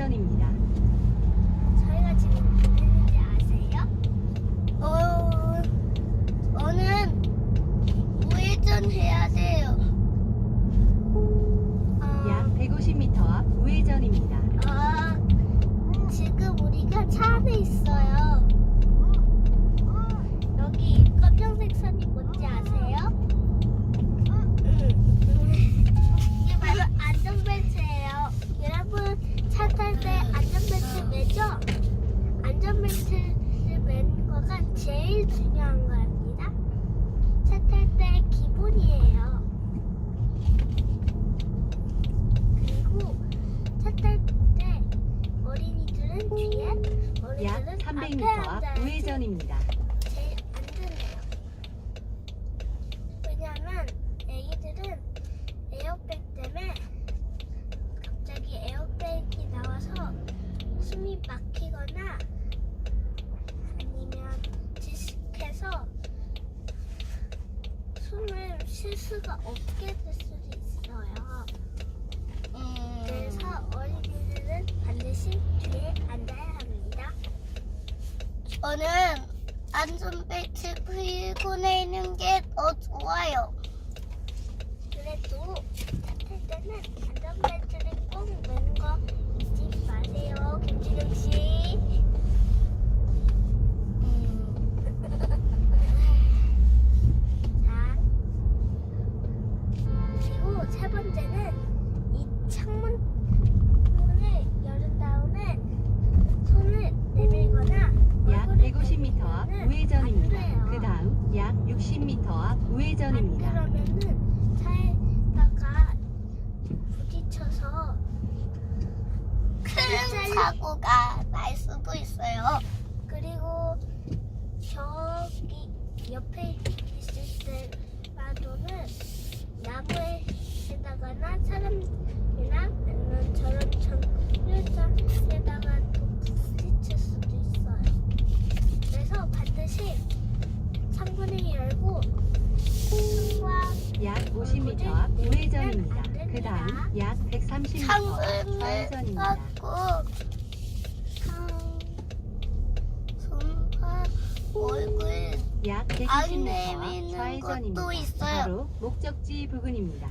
300m 앞 우회전입니다. 저희가 지금 어디인지 아세요? 어, 저는 우회전 해야 돼요. 약 어, 150m 앞 우회전입니다. 어, 지금 우리가 차 안에 있어요. 여기 이 검정색 선이 뭔지 아세요? 이게 바로 안전벨트예요. 여러분 차 탈 때 안전벨트 매죠? 안전벨트를 매는 거가 제일 중요한 거랍니다. 차 탈 때 기본이에요. 그리고 차 탈 때 어린이들은 뒤에, 약 어른들은 300m 앞에 앞 앉아야지. 우회전입니다. 제일 안전해요. 왜냐면 애기들은 에어백 때문에 갑자기 에어백이 나와서 숨이 막히거나 아니면 지식해서 숨을 쉴 수가 없게 될 수도 있어요. 그래서 어린이들은 반드시 뒤에 앉아야 합니다. 저는 안전벨트 풀고 내는 게 더 좋아요. 그래도 탈 때는 안전벨트를 꼭 매는 거 잊지 마세요, 김지경 씨. 자, 그리고 세 번째는 이 창문 문을 열은 다음에 손을 내밀거나 약 얼굴을 150m 앞 우회전입니다. 그 다음 약 60m 앞 우회전입니다. 안 그러면은 차에다가 부딪혀서 큰 사고가 날 수도 있어요. 그리고 저기 옆에 있을 때라도는 나무에다가나 사람이나 아니면 저런 전유장에다가 또 부딪힐 수도 있어요. 그래서 반드시 창문을 열고 손과 약 50m 앞 우회전입니다. 그 다음 약 130m 앞 좌회전입니다. 하고 손과 얼굴 약 안 120m 내미는 앞 좌회전입니다. 것도 있어요. 바로 목적지 부근입니다.